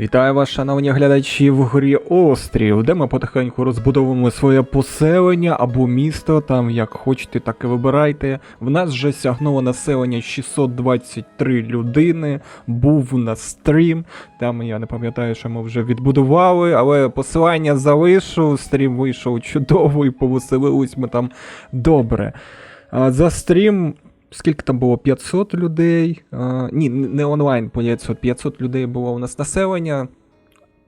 Вітаю вас, шановні глядачі в грі Острів, де ми потихеньку розбудовуємо своє поселення або місто, там як хочете, так і вибирайте. В нас вже сягнуло населення 623 людини, був у нас стрім, там я не пам'ятаю, що ми вже відбудували, але посилання залишу, стрім вийшов чудово і повеселились ми там добре. За стрім Скільки там було? 500 людей. А, ні, не онлайн 500. 500 людей було у нас населення.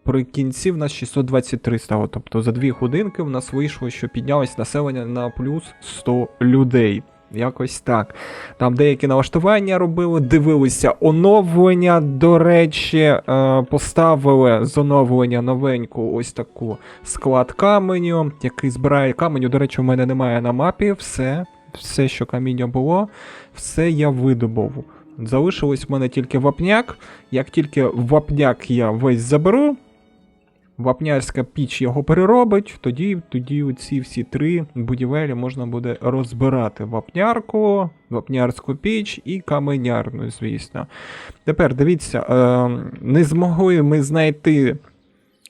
При кінці в нас 623 стало. Тобто за 2 годинки в нас вийшло, що піднялось населення на плюс 100 людей. Якось так. Там деякі налаштування робили, дивилися оновлення. До речі, поставили з оновлення новеньку ось таку склад каменю, який збирає каменю. До речі, у мене немає на мапі. Все, все, що каміння було, все я видобув. Залишилось в мене тільки вапняк. Як тільки вапняк я весь заберу, вапнярська піч його переробить, тоді, тоді ці всі три будівелі можна буде розбирати: вапнярку, вапнярську піч і каменярну, звісно. Тепер дивіться, е, не змогли ми знайти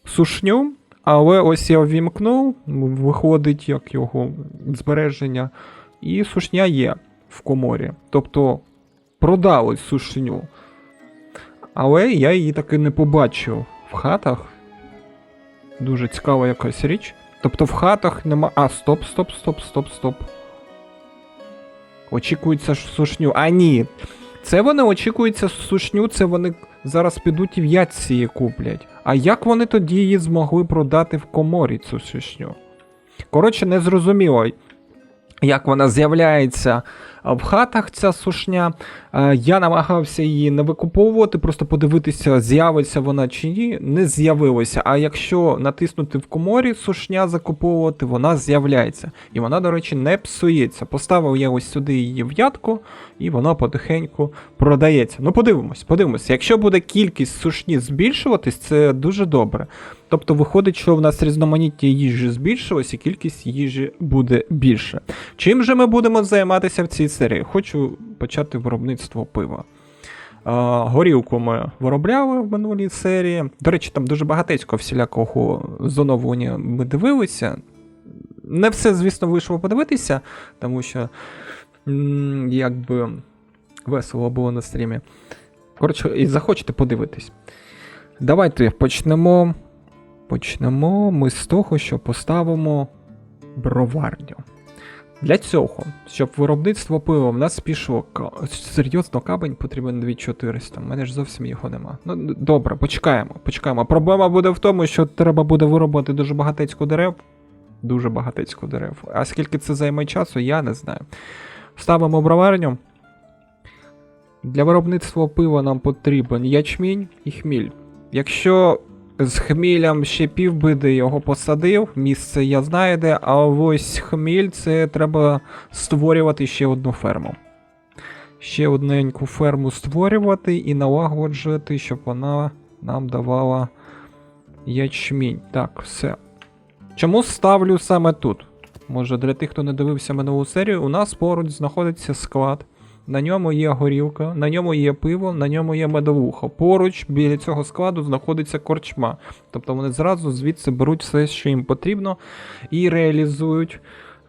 сушню, але ось я ввімкнув, виходить як його збереження, і сушня є в коморі. Тобто продали сушню. Але я її таки не побачив в хатах. Дуже цікава якась річ. Тобто в хатах нема. А, стоп, стоп, стоп, стоп, стоп. Очікується сушню. А ні. Це вони очікуються сушню, це вони зараз підуть і в ятці її куплять. А як вони тоді її змогли продати в коморі цю сушню? Коротше, не зрозуміло, як вона з'являється в хатах, ця сушня. Е, Я намагався її не викуповувати, просто подивитися, з'явиться вона чи ні. Не з'явилося. А якщо натиснути в коморі сушня закуповувати, вона з'являється. І вона, до речі, не псується. Поставив я ось сюди її в ядку, і вона потихеньку продається. Ну, подивимось, подивимось. Якщо буде кількість сушні збільшуватись, це дуже добре. Тобто виходить, що в нас різноманіття їжі збільшилось, і кількість їжі буде більше. Чим же ми будемо займатися в цій серії? Хочу почати виробництво пива. Горілку ми виробляли в минулій серії. До речі, там дуже багатецько всілякого з оновлення ми дивилися. Не все, звісно, вийшло подивитися, тому що якби весело було на стрімі. Коротше, і захочете подивитись. Давайте почнемо. Почнемо ми з того, що поставимо броварню. Для цього, щоб виробництво пива в нас пішло серйозно камень потрібен 2400. У мене ж зовсім його нема. Ну, добре, почекаємо, почекаємо. Проблема буде в тому, що треба буде виробити дуже багатецьку дерев. Дуже багатецьку дерев. А скільки це займе часу, я не знаю. Ставимо броварню. Для виробництва пива нам потрібен ячмінь і хміль. Якщо з хмілем ще півбиди його посадив, місце я знаю де, а ось хміль це треба створювати ще одну ферму. Ще одненьку ферму створювати і налагоджувати, щоб вона нам давала ячмінь. Так, все. Чому ставлю саме тут? Може, для тих, хто не дивився минулу серію, у нас поруч знаходиться склад. На ньому є горілка, на ньому є пиво, на ньому є медовуха. Поруч біля цього складу знаходиться корчма. Тобто вони зразу звідси беруть все, що їм потрібно, і реалізують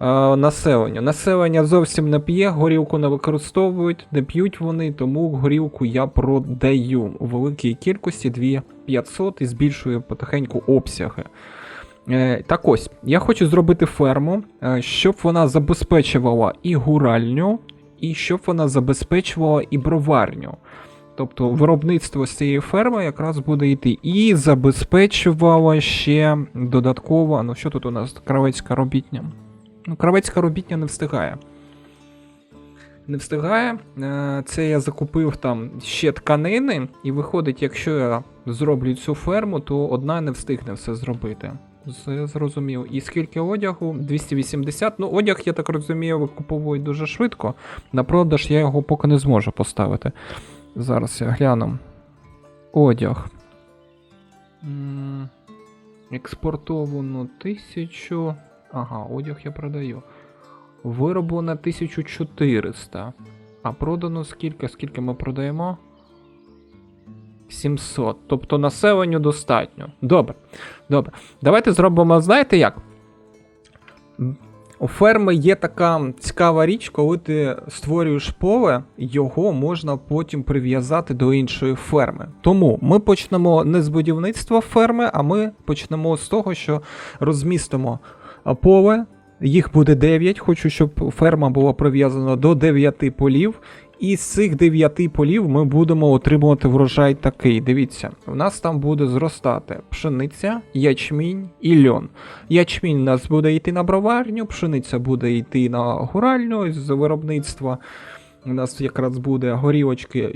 е, населення. Населення зовсім не п'є, горілку не використовують, не п'ють вони, тому горілку я продаю у великій кількості 2500 і збільшую потихеньку обсяги. Е, Так ось, я хочу зробити ферму, е, щоб вона забезпечувала і гуральню, і щоб вона забезпечувала і броварню. Тобто виробництво з цієї ферми якраз буде йти. І забезпечувала ще додатково. Ну що тут у нас? Кравецька робітня. Ну, кравецька робітня не встигає. Не встигає. Е, Це я закупив там ще тканини, і виходить, якщо я зроблю цю ферму, то одна не встигне все зробити. Зрозумів. І скільки одягу? 280. Ну, одяг, я так розумію, викуповують дуже швидко. На продаж я його поки не зможу поставити. Зараз я гляну. Одяг. Експортовано 1000. Ага, одяг я продаю. Вироблено 1400. А продано скільки? Скільки ми продаємо? 700. Тобто населенню достатньо. Добре. Добре. Давайте зробимо, знаєте як? У ферми є така цікава річ, коли ти створюєш поле, його можна потім прив'язати до іншої ферми. Тому ми почнемо не з будівництва ферми, а ми почнемо з того, що розмістимо поле. Їх буде 9. Хочу, щоб ферма була прив'язана до 9 полів. І з цих 9 полів ми будемо отримувати врожай такий. Дивіться, у нас там буде зростати пшениця, ячмінь і льон. Ячмінь у нас буде йти на броварню, пшениця буде йти на гуральню з виробництва. У нас якраз буде горілочки.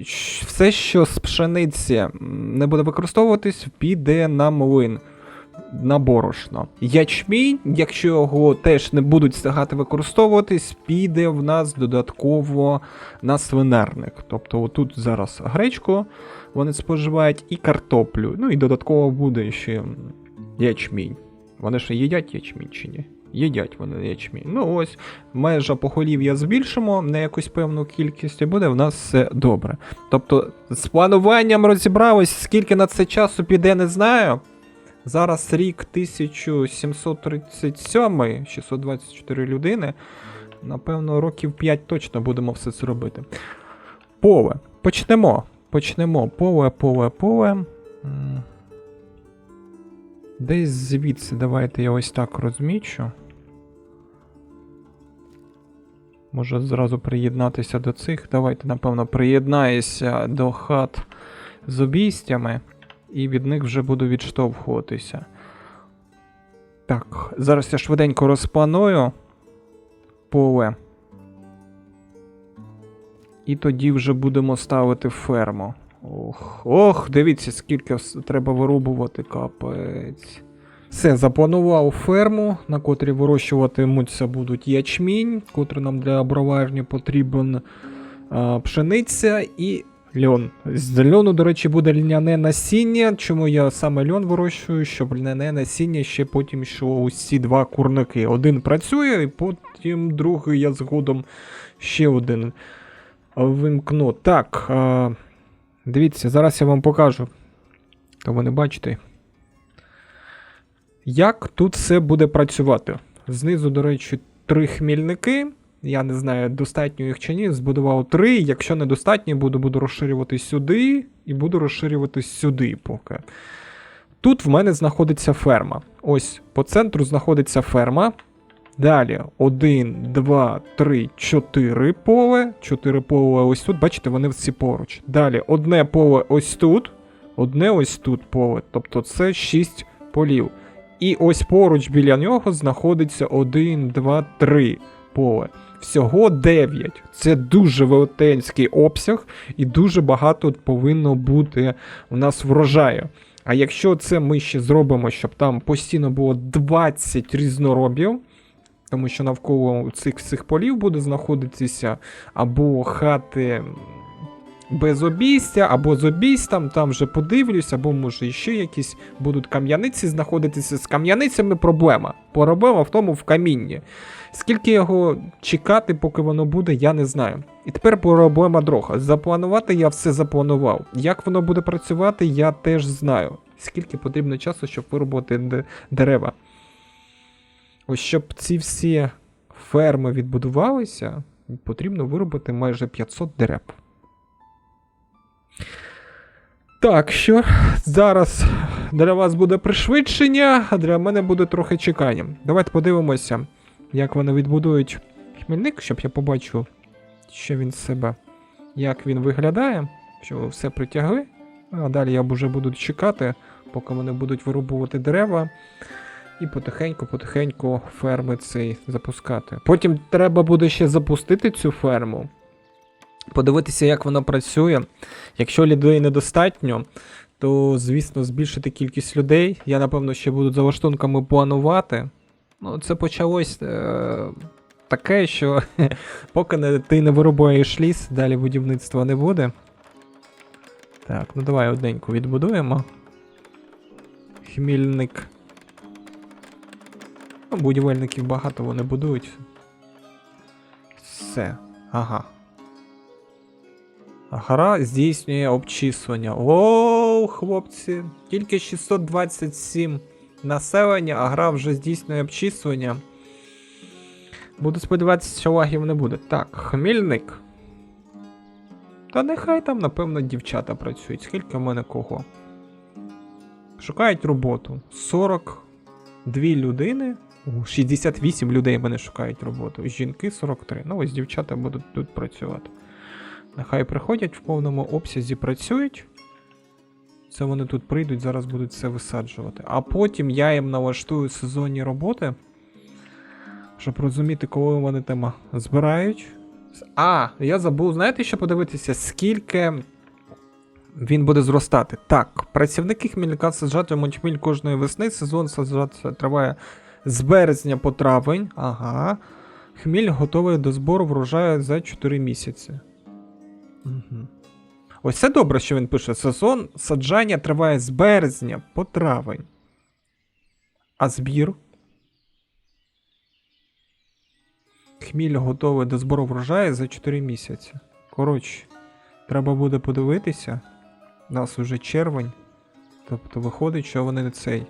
Все, що з пшениці не буде використовуватись, піде на млин. На борошно. Ячмінь, якщо його теж не будуть встигати використовуватись, піде в нас додатково на свинарник. Тобто отут зараз гречку вони споживають і картоплю. Ну і додатково буде ще ячмінь. Вони ж їдять ячмінь чи ні? Їдять вони ячмінь. Ну ось, межа поголів'я збільшимо на якусь певну кількість, і буде в нас все добре. Тобто, з плануванням розібрались, скільки на це часу піде, не знаю. Зараз рік 1737, 624 людини. Напевно, років 5 точно будемо все це робити. Поле. Почнемо. Почнемо. Поле, поле, поле. Десь звідси давайте я ось так розмічу. Може зразу приєднатися до цих. Давайте, напевно, приєднаюся до хат з обійстями, і від них вже буду відштовхуватися. Так, зараз я швиденько розпланую поле. І тоді вже будемо ставити ферму. Ох, ох, дивіться, скільки треба вирубувати, капець. Все, запланував ферму, на котрій вирощуватимуться будуть ячмінь, котрий нам для броварні потрібен а, пшениця і льон. З льону, до речі, буде льняне насіння. Чому я саме льон вирощую, щоб льняне насіння ще потім йшло усі два курники. Один працює, і потім другий я згодом ще один вимкну. Так, дивіться, зараз я вам покажу. То ви не бачите. Як тут все буде працювати? Знизу, до речі, три хмільники. Я не знаю, достатньо їх чи ні. Збудував три. Якщо недостатньо, буду, буду розширювати сюди і буду розширювати сюди поки. Тут в мене знаходиться ферма. Ось по центру знаходиться ферма. Далі 1, 2, 3, 4 поле. 4 поле ось тут. Бачите, вони всі поруч. Далі одне поле ось тут. Одне ось тут поле. Тобто це 6 полів. І ось поруч біля нього знаходиться 1, 2, 3 поле. Всього 9. Це дуже велетенський обсяг, і дуже багато повинно бути у нас врожаю. А якщо це ми ще зробимо, щоб там постійно було 20 різноробів, тому що навколо цих всіх полів буде знаходитися або хати без обійстя, або з обійстям, там вже подивлюсь, або може ще якісь будуть кам'яниці знаходитися. З кам'яницями проблема. Проблема в тому в камінні. Скільки його чекати, поки воно буде, я не знаю. І тепер проблема друга. Запланувати я все запланував. Як воно буде працювати, я теж знаю. Скільки потрібно часу, щоб виробити дерева. Ось щоб ці всі ферми відбудувалися, потрібно виробити майже 500 дерев. Так що зараз для вас буде пришвидшення, а для мене буде трохи чекання. Давайте подивимося, як вони відбудують хмельник, щоб я побачив, що він з себе, як він виглядає, що ви все притягли. А далі я вже буду чекати, поки вони будуть вирубувати дерева. І потихеньку-потихеньку ферми цей запускати. Потім треба буде ще запустити цю ферму, подивитися, як вона працює. Якщо людей недостатньо, то, звісно, збільшити кількість людей. Я, напевно, ще буду за лаштунками планувати. Ну, це почалось е- таке, що поки не, ти не вирубаєш ліс, далі будівництва не буде. Так, ну давай одненьку відбудуємо. Хмільник. Ну, будівельників багато вони будують. Все. Ага. Гра здійснює обчислення. Оу, хлопці, тільки 627 населення, а гра вже здійснює обчислення. Буду сподіватися, що лагів не буде. Так, хмільник. Та нехай там, напевно, дівчата працюють. Скільки в мене кого? Шукають роботу. 42 людини. О, 68 людей мене шукають роботу. Жінки 43. Ну ось дівчата будуть тут працювати. Нехай приходять в повному обсязі працюють. Це вони тут прийдуть, зараз будуть це висаджувати. А потім я їм налаштую сезонні роботи, щоб розуміти, коли вони там збирають. А, я забув, знаєте, що подивитися, скільки він буде зростати. Так, працівники хмільника саджатимуть хміль кожної весни. Сезон саджати триває з березня по травень. Ага. Хміль готовий до збору врожаю за 4 місяці. Ось це добре, що він пише. Сезон саджання триває з березня по травень. А збір. Хміль готовий до збору врожаю за 4 місяці. Коротше, треба буде подивитися. У нас уже червень. Тобто виходить, що вони не цей.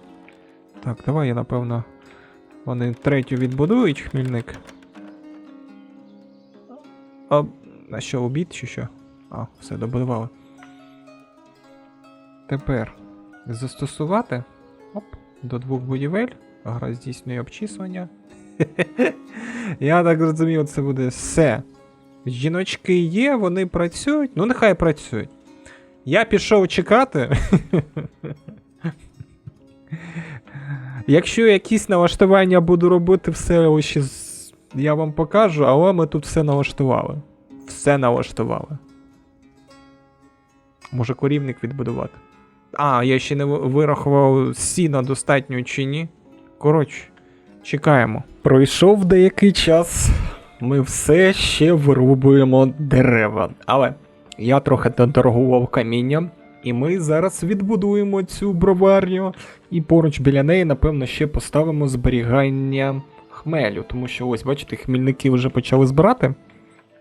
Так, давай я напевно. Вони третю відбудують хмільник. А, а що, обід чи що? А, все добудували. Тепер застосувати. Оп, до двох будівель. Гра здійснює обчислення. Я так розумію, це буде все. Жіночки є, вони працюють. Ну, нехай працюють. Я пішов чекати. Якщо якісь налаштування буду робити, все з- я вам покажу, але ми тут все налаштували. Все налаштували. Може корівник відбудувати. А, я ще не вирахував сіна достатньо чи ні. Коротше, чекаємо. Пройшов деякий час. Ми все ще вирубуємо дерева. Але я трохи доторгував камінням, і ми зараз відбудуємо цю броварню. І поруч біля неї, напевно, ще поставимо зберігання хмелю. Тому що ось, бачите, хмільники вже почали збирати.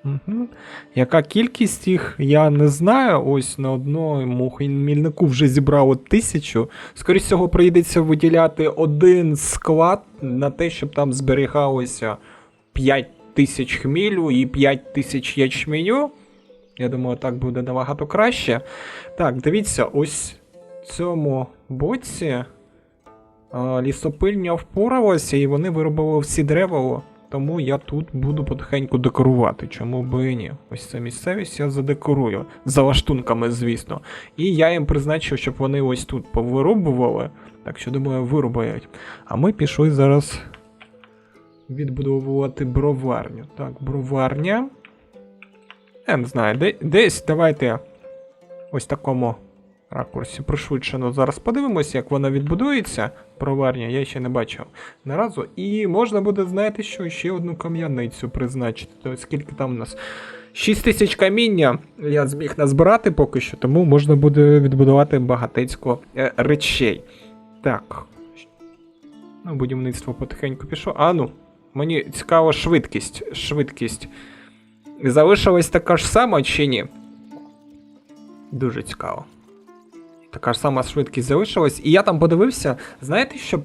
Угу. Яка кількість їх, я не знаю. Ось на одному хмільнику вже зібрало тисячу. Скоріше всього, прийдеться виділяти один склад на те, щоб там зберігалося 5 тисяч хмілю і 5 тисяч ячменю. Я думаю, так буде набагато краще. Так, дивіться, ось в цьому боці лісопильня впоралася, і вони виробили всі дерева. Тому я тут буду потихеньку декорувати. Чому би і ні? Ось ця місцевість я задекорую. За лаштунками, звісно. І я їм призначив, щоб вони ось тут повирубували. Так що, думаю, вирубають. А ми пішли зараз відбудовувати броварню. Так, броварня. Я не знаю, десь давайте ось такому ракурсі пришвидшено. Зараз подивимося, як вона відбудується. Броварня, я ще не бачив не разу. І можна буде, знаєте, що ще одну кам'яницю призначити. Скільки там у нас? 6 тисяч каміння я зміг назбирати поки що, тому можна буде відбудувати багатецько е, речей. Так. Ну, будівництво потихеньку пішло. А ну, мені цікаво швидкість. Швидкість. Залишилась така ж сама чи ні? Дуже цікаво. Така ж сама швидкість залишилась. І я там подивився, знаєте, що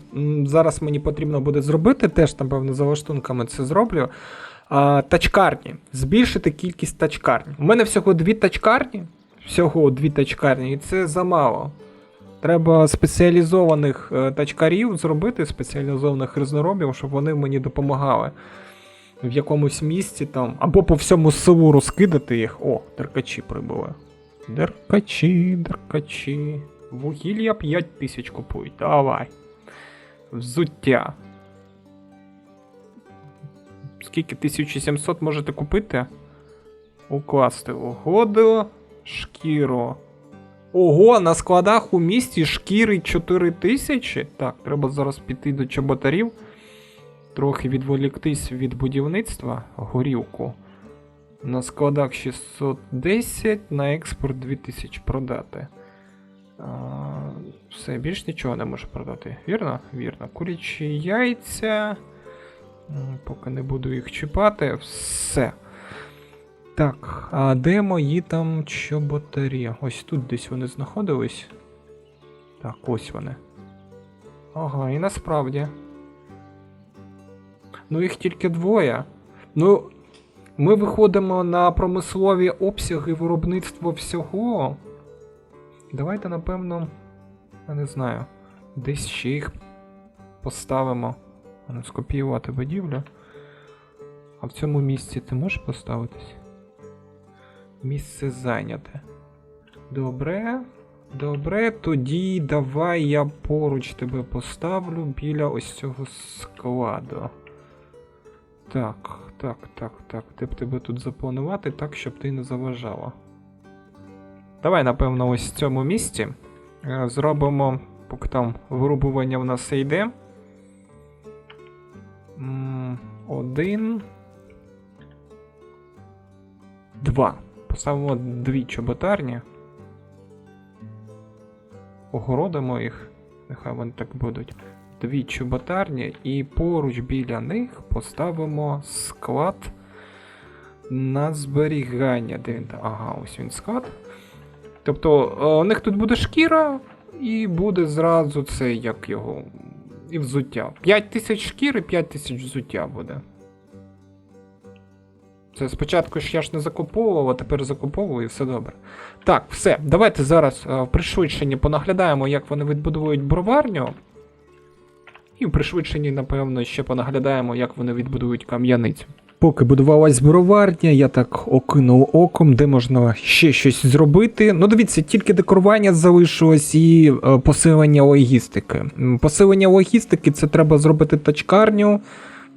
зараз мені потрібно буде зробити, теж, напевно, за лаштунками це зроблю. А, тачкарні. Збільшити кількість тачкарні. У мене всього дві тачкарні. Всього дві тачкарні, і це замало. Треба спеціалізованих е, тачкарів зробити, спеціалізованих різноробів, щоб вони мені допомагали. В якомусь місці там, або по всьому селу розкидати їх. О, деркачі прибули. Деркачі, деркачі. Вугілля 5 тисяч купують. Давай. Взуття. Скільки 1700 можете купити? Укласти угоду. Шкіру. Ого, на складах у місті шкіри 4000? Так, треба зараз піти до чоботарів. Трохи відволіктись від будівництва. Горілку. На складах 610, на експорт 2000 продати. А, все, більш нічого не можу продати. Вірно? Вірно. Курячі яйця. Поки не буду їх чіпати. Все. Так, а де мої там чоботарі? Ось тут десь вони знаходились. Так, ось вони. Ага, і насправді. Ну їх тільки двоє. Ну, ми виходимо на промислові обсяги виробництва всього. Давайте, напевно, я не знаю, десь ще їх поставимо. Не скопіювати будівлю. А в цьому місці ти можеш поставитись? Місце зайняте. Добре. Добре, тоді давай я поруч тебе поставлю біля ось цього складу. Так, так, так, так. Де б тебе тут запланувати так, щоб ти не заважала. Давай, напевно, ось в цьому місці е, зробимо, поки там вирубування в нас йде. Один. Два. Поставимо дві чоботарні. Огородимо їх. Нехай вони так будуть. Дві чоботарні, і поруч біля них поставимо склад на зберігання. Де він? Ага, ось він склад. Тобто е, у них тут буде шкіра, і буде зразу це як його. І взуття. 5 тисяч шкіри, 5 тисяч взуття буде. Це спочатку ж я ж не закуповував, а тепер закуповую і все добре. Так, все, давайте зараз е, в пришвидшенні понаглядаємо, як вони відбудовують броварню. І в пришвидшенні, напевно, ще понаглядаємо, як вони відбудують кам'яницю. Поки будувалась броварня, я так окинув оком, де можна ще щось зробити. Ну, дивіться, тільки декорування залишилось і е, посилення логістики. Посилення логістики це треба зробити тачкарню,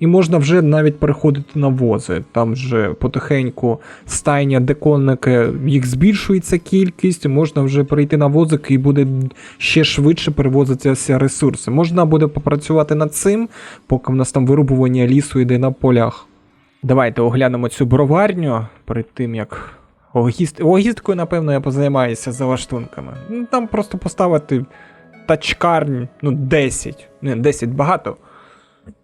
і можна вже навіть переходити на вози. Там вже потихеньку стайня, де конники, їх збільшується кількість, можна вже перейти на возики і буде ще швидше перевозитися ресурси. Можна буде попрацювати над цим, поки в нас там вирубування лісу йде на полях. Давайте оглянемо цю броварню перед тим, як. Логіст... Логісткою, напевно, я позаймаюся за лаштунками. Ну, там просто поставити тачкарні, ну, 10. Не, 10 багато.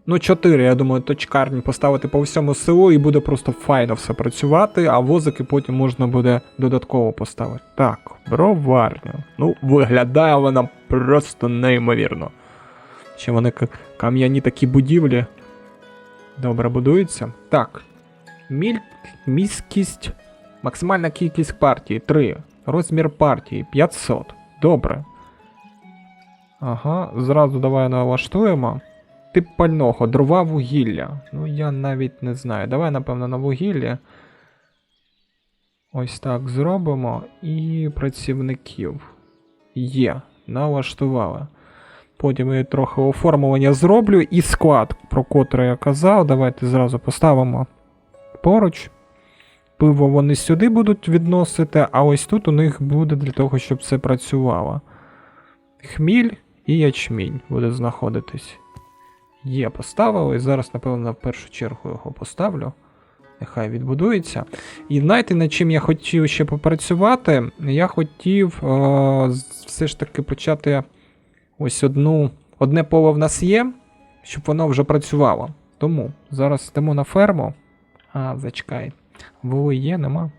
Ну, 4, я думаю, точкарні поставити по всьому селу і буде просто файно все працювати, а возики потім можна буде додатково поставити. Так, броварня. Ну, виглядає вона просто неймовірно. Ще вони кам'яні такі будівлі. Добре будуються. Так. Міль... Міськість. Максимальна кількість партій 3. Розмір партії 500. Добре. Ага, зразу давай налаштуємо. Тип пального, дрова вугілля. Ну, я навіть не знаю. Давай, напевно, на вугілля. Ось так зробимо. І працівників. Є. Налаштували. Потім я трохи оформлення зроблю і склад, про котрий я казав. Давайте зразу поставимо поруч. Пиво вони сюди будуть відносити, а ось тут у них буде для того, щоб це працювало. Хміль і ячмінь буде знаходитись. Є, поставили. Зараз, напевно, в першу чергу його поставлю. Нехай відбудується. І знаєте, над чим я хотів ще попрацювати? Я хотів е, все ж таки почати ось одну. Одне поле в нас є, щоб воно вже працювало. Тому зараз йдемо на ферму. А, зачекай. Воли є, нема.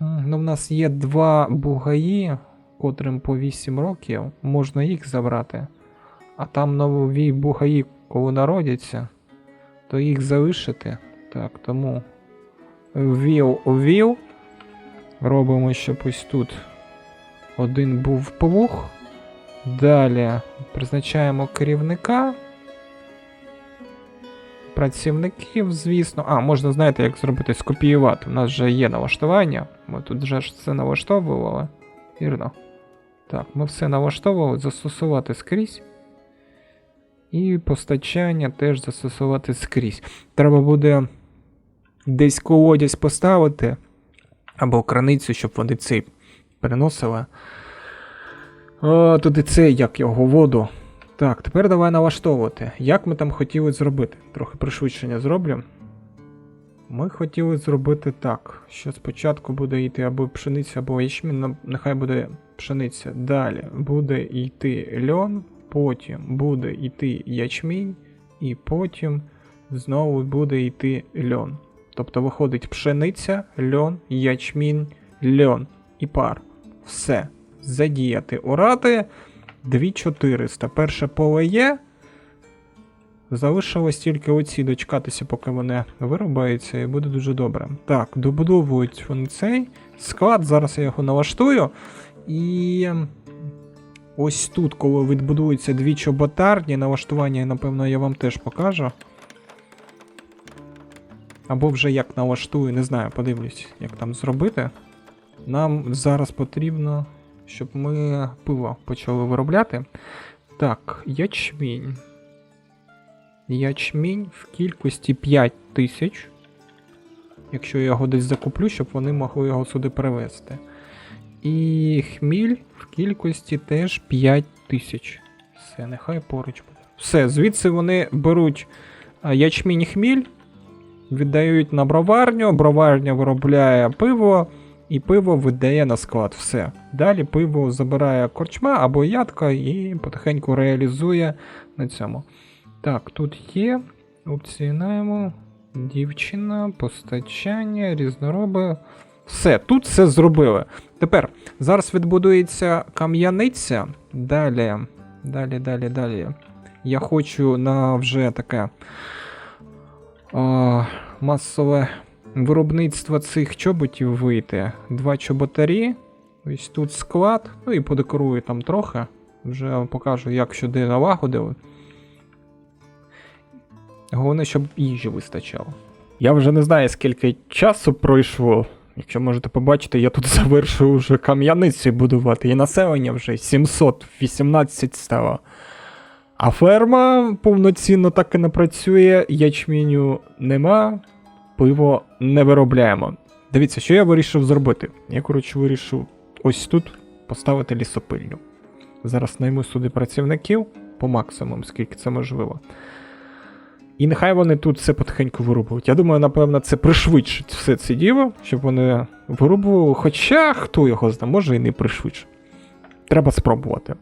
Ну, в нас є два бугаї, котрим по 8 років. Можна їх забрати. А там нові бугаї, коли народяться, то їх залишити. Так, тому ввів ввів. Робимо, щоб ось тут один був плуг. Далі призначаємо керівника. Працівників, звісно. А, можна, знаєте, як зробити скопіювати. У нас вже є налаштування. Ми тут вже ж все налаштовували. Вірно. Так, ми все налаштовували, застосувати скрізь. І постачання теж застосувати скрізь. Треба буде десь колодязь поставити. Або краницю, щоб вони цей переносили. О, туди цей, як його воду. Так, тепер давай налаштовувати. Як ми там хотіли зробити? Трохи пришвидшення зроблю. Ми хотіли зробити так, що спочатку буде йти або пшениця, або ячмінь, ну, нехай буде пшениця. Далі буде йти льон, потім буде йти ячмінь, і потім знову буде йти льон. Тобто виходить пшениця, льон, ячмінь, льон і пар. Все. Задіяти орати 2400. Перше поле є. Залишилось тільки оці дочекатися, поки вони вирубаються, і буде дуже добре. Так, добудовують вони цей склад. Зараз я його налаштую. І ось тут, коли відбудуються дві чоботарні, налаштування, напевно, я вам теж покажу. Або вже як налаштую, не знаю, подивлюсь, як там зробити. Нам зараз потрібно, щоб ми пиво почали виробляти. Так, ячмінь. Ячмінь в кількості 5 тисяч. Якщо я його десь закуплю, щоб вони могли його сюди перевезти. І хміль в кількості теж 5 тисяч. Все, нехай поруч буде. Все, звідси вони беруть ячмінь хміль, віддають на броварню, броварня виробляє пиво, і пиво видає на склад. Все. Далі пиво забирає корчма або ядка і потихеньку реалізує на цьому. Так, тут є. Обцінаємо. Дівчина, постачання, різнороби. Все, тут все зробили. Тепер зараз відбудується кам'яниця. Далі, далі, далі, далі. Я хочу на вже таке а, масове виробництво цих чоботів вийти. Два чоботарі. Ось тут склад. Ну і подекорую там трохи. Вже покажу, як сюди налагодили. Головне, щоб їжі вистачало. Я вже не знаю, скільки часу пройшло. Якщо можете побачити, я тут завершую вже кам'яниці будувати, і населення вже 718 стало. А ферма повноцінно так і не працює, ячменю нема, пиво не виробляємо. Дивіться, що я вирішив зробити. Я, коротше, вирішив ось тут поставити лісопильню. Зараз найму сюди працівників по максимуму, скільки це можливо. І нехай вони тут все потихеньку вирубують. Я думаю, напевно, це пришвидшить все це діло, щоб вони вирубували. Хоча хто його знає, може і не пришвидшить. Треба спробувати,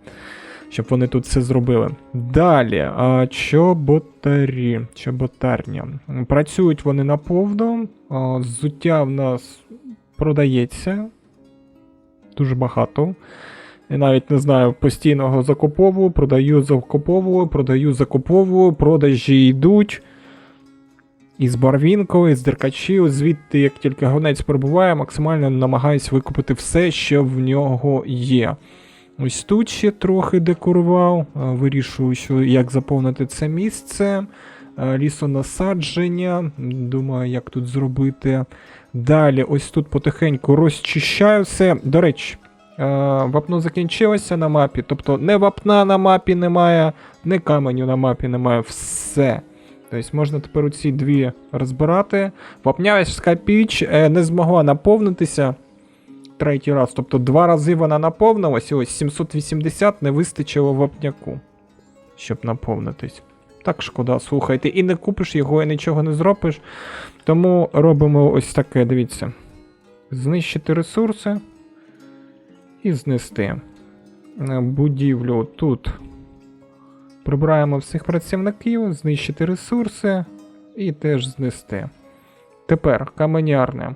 щоб вони тут все зробили. Далі, чоботарі, чоботарня. Працюють вони наповно. А, Взуття в нас продається. Дуже багато. Я навіть не знаю, постійно його закуповую, продаю, закуповую, продаю, закуповую, продажі йдуть. Із Барвінкова, із Деркачів, звідти, як тільки гонець прибуває, максимально намагаюсь викупити все, що в нього є. Ось тут ще трохи декорував, е, вирішую, що як заповнити це місце. Е, Лісонасадження, думаю, як тут зробити. Далі, ось тут потихеньку розчищаю все. До речі, вапно закінчилося на мапі, тобто не вапна на мапі немає, не каменю на мапі немає, все. Тобто можна тепер оці дві розбирати. Вапнявська піч е, не змогла наповнитися третій раз. Тобто два рази вона наповнилась, і ось 780 не вистачило вапняку, щоб наповнитись. Так шкода, слухайте, і не купиш його, і нічого не зробиш. Тому робимо ось таке, дивіться. Знищити ресурси і знести. Е, Будівлю тут прибираємо всіх працівників, знищити ресурси і теж знести. Тепер каменярне.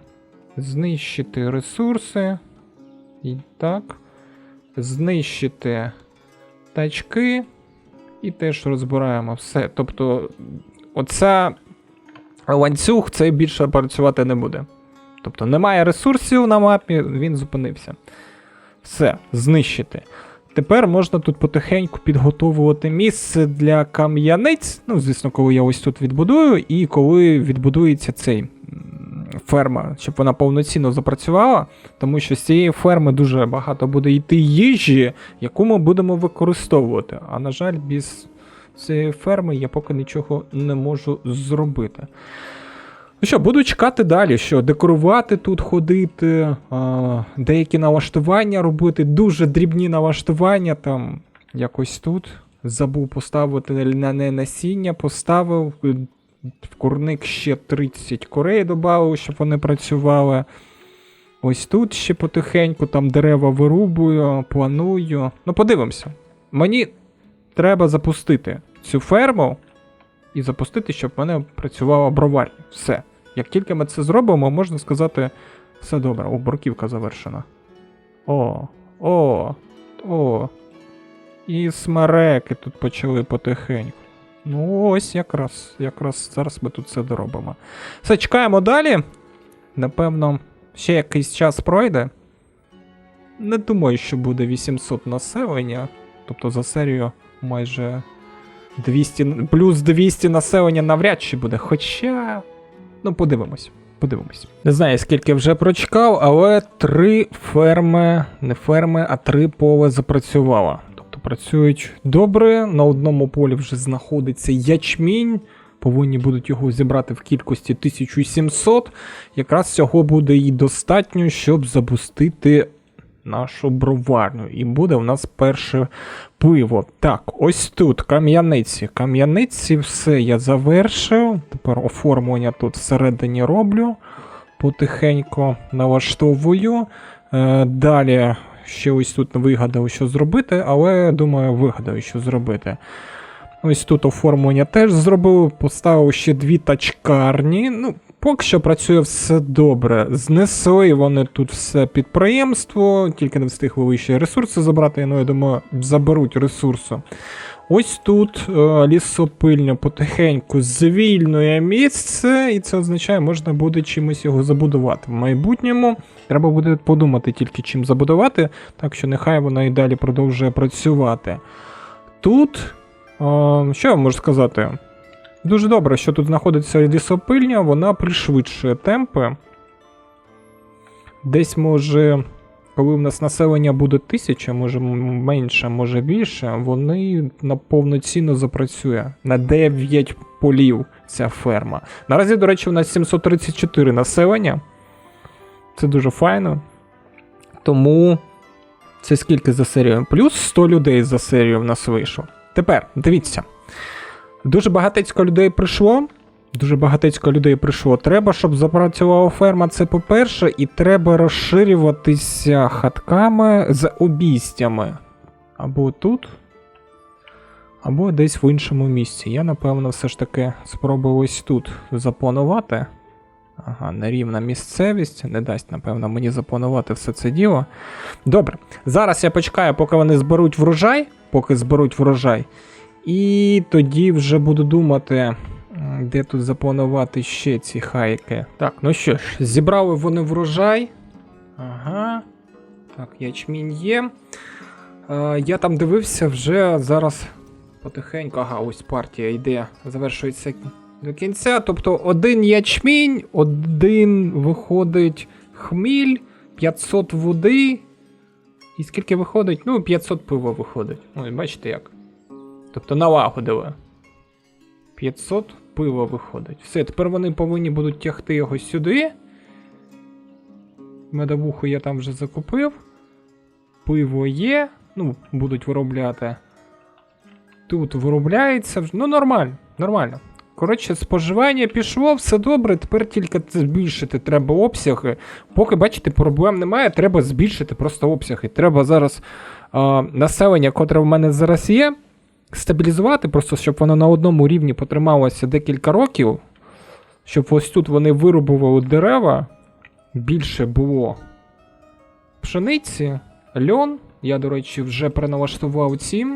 Знищити ресурси. І так. Знищити тачки. І теж розбираємо все. Тобто, оця ланцюг цей більше працювати не буде. Тобто немає ресурсів на мапі, він зупинився. Все, знищити. Тепер можна тут потихеньку підготовувати місце для кам'яниць. Ну, звісно, коли я ось тут відбудую, і коли відбудується цей ферма, щоб вона повноцінно запрацювала, тому що з цієї ферми дуже багато буде йти їжі, яку ми будемо використовувати. А на жаль, без цієї ферми я поки нічого не можу зробити. Ну що, буду чекати далі, що декорувати тут ходити, деякі налаштування робити, дуже дрібні налаштування там якось тут. Забув поставити на не насіння, поставив. В курник ще 30 корей додав, щоб вони працювали. Ось тут ще потихеньку там дерева вирубую, планую. Ну, подивимося. Мені треба запустити цю ферму і запустити, щоб в мене працювала броварня. Все. Як тільки ми це зробимо, можна сказати, все добре. О, бруківка завершена. О, о, о. І смереки тут почали потихеньку. Ну, ось якраз, якраз зараз ми тут все доробимо. Все, чекаємо далі. Напевно, ще якийсь час пройде. Не думаю, що буде 800 населення. Тобто за серію майже 200, плюс 200 населення навряд чи буде. Хоча. Ну, подивимось. Подивимось. Не знаю, скільки вже прочекав, але три ферми, не ферми, а три поле запрацювало. Тобто працюють добре. На одному полі вже знаходиться ячмінь. Повинні будуть його зібрати в кількості 1700. Якраз цього буде і достатньо, щоб запустити нашу броварню. І буде у нас перше пиво. Так, ось тут кам'яниці. Кам'яниці, все я завершив. Тепер оформлення тут всередині роблю. Потихеньку налаштовую. Е, далі ще ось тут вигадав, що зробити, але думаю, вигадаю, що зробити. Ось тут оформлення теж зробив, поставив ще дві тачкарні. Ну, поки що працює все добре. Знесли вони тут все підприємство, тільки не встигли вищі ресурси забрати, ну я думаю, заберуть ресурсу. Ось тут е, лісопильня потихеньку звільнює місце, і це означає, можна буде чимось його забудувати. В майбутньому треба буде подумати тільки чим забудувати, так що нехай вона і далі продовжує працювати. Тут, е, що я можу сказати? Дуже добре, що тут знаходиться лісопильня, вона пришвидшує темпи. Десь може, коли в нас населення буде тисяча, може менше, може більше, вони на повноцінно запрацює. На 9 полів ця ферма. Наразі, до речі, у нас 734 населення. Це дуже файно. Тому це скільки за серію? Плюс 100 людей за серію в нас вийшло. Тепер, дивіться. Дуже багатецько людей прийшло. Дуже багатецько людей прийшло. Треба, щоб запрацювала ферма, це по-перше, і треба розширюватися хатками з обійстями. Або тут, або десь в іншому місці. Я, напевно, все ж таки спробую ось тут запланувати. Ага, нерівна місцевість. Не дасть, напевно, мені запланувати все це діло. Добре. Зараз я почекаю, поки вони зберуть врожай, поки зберуть врожай. І тоді вже буду думати, де тут запланувати ще ці хайки. Так, ну що ж, зібрали вони врожай. Ага. Так, ячмінь є. Е, я там дивився вже зараз потихеньку. Ага, ось партія йде, завершується до кінця. Тобто один ячмінь, один виходить хміль, 500 води. І скільки виходить? Ну, 500 пива виходить. Ой, бачите як. Тобто налагодили. 500 пива виходить. Все, тепер вони повинні будуть тягти його сюди. Медовуху я там вже закупив. Пиво є. Ну, будуть виробляти. Тут виробляється. Ну, нормально, нормально. Коротше, споживання пішло, все добре, тепер тільки збільшити треба обсяги. Поки, бачите, проблем немає, треба збільшити просто обсяги. Треба зараз а, населення, котре в мене зараз є, стабілізувати, просто щоб воно на одному рівні потрималося декілька років, щоб ось тут вони вирубували дерева, більше було пшениці, льон. Я, до речі, вже переналаштував ці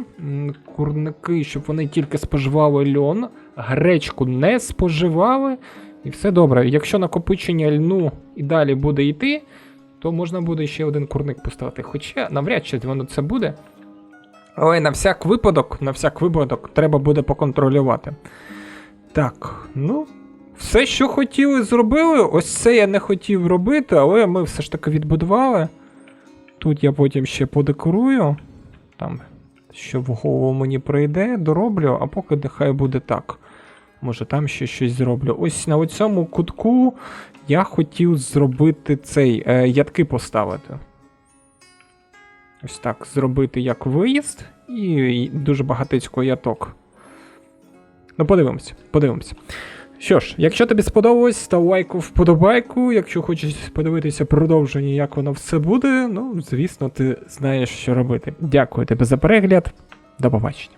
курники, щоб вони тільки споживали льон, гречку не споживали, і все добре. Якщо накопичення льну і далі буде йти, то можна буде ще один курник поставити. Хоча навряд чи воно це буде. Але на всяк випадок, на всяк випадок, треба буде поконтролювати. Так, ну, все, що хотіли, зробили. Ось це я не хотів робити, але ми все ж таки відбудували. Тут я потім ще подекорую. Там, що в голову мені прийде, дороблю, а поки нехай буде так. Може там ще щось зроблю. Ось на цьому кутку я хотів зробити цей е, ядки поставити. Ось так зробити як виїзд і, дуже багатицько яток. Ну, подивимося, подивимося. Що ж, якщо тобі сподобалось, став лайку вподобайку. Якщо хочеш подивитися продовження, як воно все буде, ну, звісно, ти знаєш, що робити. Дякую тобі за перегляд. До побачення.